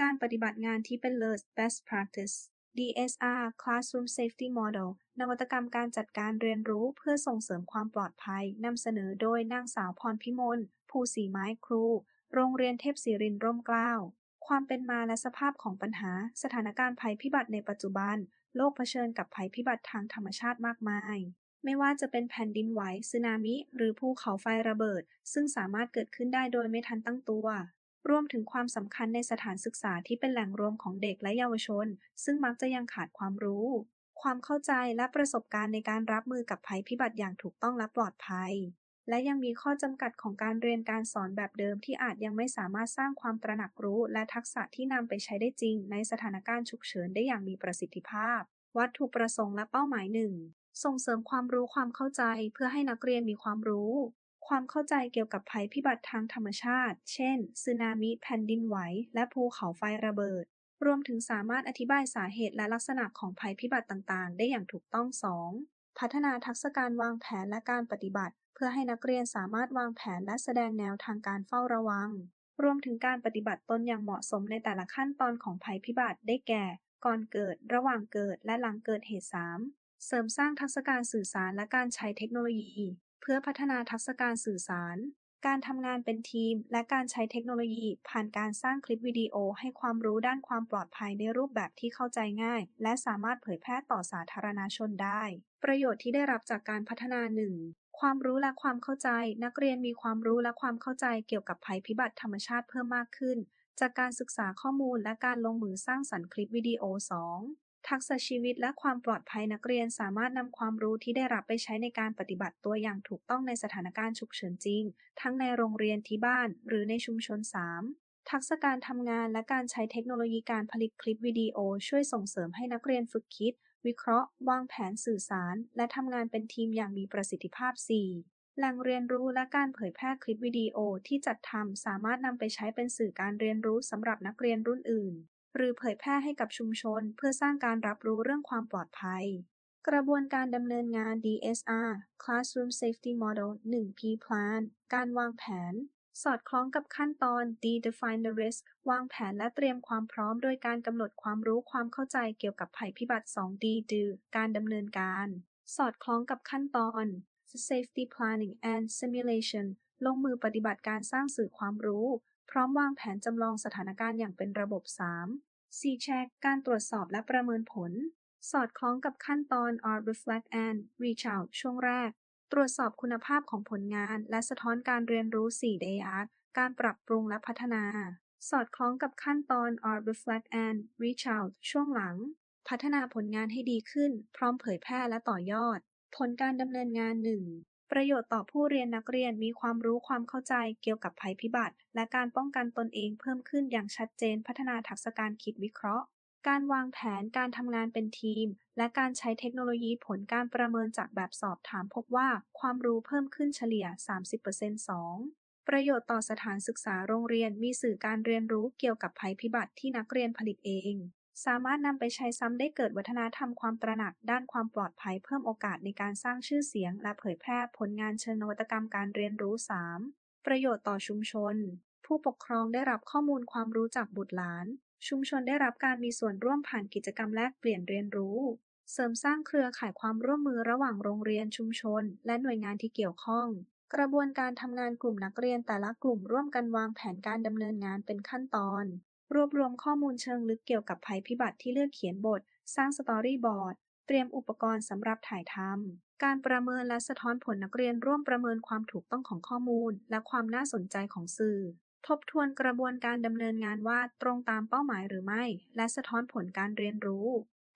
การปฏิบัติงานที่เป็น LEARS Best Practice DSR Classroom Safety Model นวัตกรรมการจัดการเรียนรู้เพื่อส่งเสริมความปลอดภัย นำเสนอโดยนางสาวพรพิมล ภูสีไม้ครู โรงเรียนเทพศิรินร์ร่มเกล้า ความเป็นมาและสภาพของปัญหา สถานการณ์ภัยพิบัติในปัจจุบัน โลกเผชิญกับภัยพิบัติทางธรรมชาติมากมาย ไม่ว่าจะเป็นแผ่นดินไหวสึนามิ หรือภูเขาไฟระเบิด ซึ่งสามารถเกิดขึ้นได้โดยไม่ทันตั้งตัว รวมถึงความสำคัญในสถานศึกษาที่เป็นแหล่งรวมของเด็กและเยาวชน ซึ่งมักจะยังขาดความรู้ ความเข้าใจและประสบการณ์ในการรับมือกับภัยพิบัติอย่างถูกต้องและปลอดภัย และยังมีข้อจำกัดของการเรียนการสอนแบบเดิมที่อาจยังไม่สามารถสร้างความตระหนักรู้ และทักษะที่นำไปใช้ได้จริง ในสถานการณ์ฉุกเฉินได้อย่างมีประสิทธิภาพ วัตถุประสงค์และเป้าหมายหนึ่งส่งเสริมความรู้ความเข้าใจเพื่อให้นักเรียนมีความรู้ ความเข้าใจเกี่ยวกับภัยพิบัติทางธรรมชาติ เช่น สึนามิ แผ่นดินไหว และภูเขาไฟระเบิด รวมถึงสามารถอธิบายสาเหตุและลักษณะของภัยพิบัติต่างๆ ได้อย่างถูกต้อง 2. พัฒนาทักษะการวางแผนและการปฏิบัติ เพื่อให้นักเรียนสามารถวางแผนและแสดงแนวทางการเฝ้าระวัง รวมถึงการปฏิบัติตนอย่างเหมาะสมในแต่ละขั้นตอนของภัยพิบัติ ได้แก่ ก่อนเกิด ระหว่างเกิด และหลังเกิดเหตุ 3. เสริมสร้างทักษะการสื่อสารและการใช้เทคโนโลยี เพื่อพัฒนาทักษะการสื่อสาร การทำงานเป็นทีม และการใช้เทคโนโลยี ผ่านการสร้างคลิปวิดีโอให้ความรู้ด้านความปลอดภัยในรูปแบบที่เข้าใจง่าย และสามารถเผยแพร่ต่อสาธารณชนได้ ประโยชน์ที่ได้รับจากการพัฒนา 1. ความรู้และความเข้าใจ นักเรียนมีความรู้และความเข้าใจเกี่ยวกับภัยพิบัติธรรมชาติเพิ่มมากขึ้น จากการศึกษาข้อมูลและการลงมือสร้างสรรค์คลิปวิดีโอ 2. ทักษะชีวิตและความปลอดภัยนักเรียนสามารถนำความรู้ที่ได้รับไปใช้ในการปฏิบัติตัวอย่างถูกต้องในสถานการณ์ฉุกเฉินจริง ทั้งในโรงเรียนที่บ้าน หรือในชุมชน 3. ทักษะการทำงานและการใช้เทคโนโลยีการผลิตคลิปวิดีโอ ช่วยส่งเสริมให้นักเรียนฝึกคิด วิเคราะห์ วางแผนสื่อสาร และทำงานเป็นทีมอย่างมีประสิทธิภาพ 4. แหล่งเรียนรู้และการเผยแพร่คลิปวิดีโอที่จัดทำสามารถนำไปใช้เป็นสื่อการเรียนรู้สำหรับนักเรียนรุ่นอื่น หรือเผยแพร่ให้กับชุมชน เพื่อสร้างการรับรู้เรื่องความปลอดภัย กระบวนการดำเนินงาน DSR Classroom Safety Model 1 P Plan การวางแผน สอดคล้องกับขั้นตอน D Define the Risk วางแผนและเตรียมความพร้อม โดยการกำหนดความรู้ความเข้าใจเกี่ยวกับภัยพิบัติ 2D Do การดำเนินการ สอดคล้องกับขั้นตอน Safety Planning and Simulation ลงมือปฏิบัติการสร้างสื่อความรู้ พร้อมวางแผนจำลองสถานการณ์อย่างเป็นระบบ 3. C Check การตรวจสอบและประเมินผล สอดคล้องกับขั้นตอน R Reflect and Reach Out ช่วงแรก ตรวจสอบคุณภาพของผลงาน และสะท้อนการเรียนรู้ 4 Day Arc การปรับปรุงและพัฒนา สอดคล้องกับขั้นตอน R Reflect and Reach Out ช่วงหลัง พัฒนาผลงานให้ดีขึ้น พร้อมเผยแพร่และต่อยอด ผลการดำเนินงาน 1. ประโยชน์ต่อผู้เรียนนักเรียนมีความรู้ความเข้าใจเกี่ยวกับภัยพิบัติ และการป้องกันตนเองเพิ่มขึ้นอย่างชัดเจนพัฒนาทักษะการคิดวิเคราะห์ การวางแผนการทำงานเป็นทีม และการใช้เทคโนโลยีผลการประเมินจากแบบสอบถามพบว่าความรู้เพิ่มขึ้นเฉลี่ย 30% 2. ประโยชน์ต่อสถานศึกษาโรงเรียนมีสื่อการเรียนรู้เกี่ยวกับภัยพิบัติที่นักเรียนผลิตเอง สามารถนำไปใช้ซ้ำได้เกิดวัฒนธรรมความตระหนักด้านความปลอดภัยเพิ่มโอกาสในการสร้างชื่อเสียง และเผยแพร่ผลงานเชิงนวัตกรรมการเรียนรู้ 3. ประโยชน์ต่อชุมชน ผู้ปกครองได้รับข้อมูลความรู้จากบุตรหลาน ชุมชนได้รับการมีส่วนร่วมผ่านกิจกรรมแลกเปลี่ยนเรียนรู้ เสริมสร้างเครือข่ายความร่วมมือระหว่างโรงเรียนชุมชน และหน่วยงานที่เกี่ยวข้อง กระบวนการทำงานกลุ่มนักเรียนแต่ละกลุ่มร่วมกันวางแผนการดำเนินงานเป็นขั้นตอน รวบรวมข้อมูลเชิงลึกเกี่ยวกับภัยพิบัติที่เลือกเขียนบท สร้างสตอรี่บอร์ด เตรียมอุปกรณ์สำหรับถ่ายทำ การประเมินและสะท้อนผลนักเรียนร่วมประเมินความถูกต้องของข้อมูล และความน่าสนใจของสื่อ ทบทวนกระบวนการดำเนินงานว่าตรงตามเป้าหมายหรือไม่ และสะท้อนผลการเรียนรู้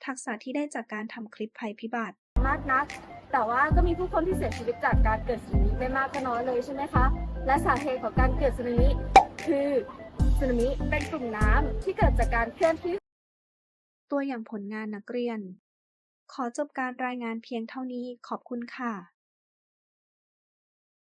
ทักษะที่ได้จากการทำคลิปภัยพิบัติมากนัก แต่ว่าก็มีผู้คนที่เสียชีวิตจากการเกิดสึนามิไม่มากก็น้อยเลยใช่ไหมคะ และสาเหตุของการเกิดสึนามิคือ สึนามิเป็นกลุ่มน้ำที่เกิดจากการเคลื่อนที่ ตัวอย่างผลงานนักเรียน ขอจบการรายงานเพียงเท่านี้ขอบคุณค่ะ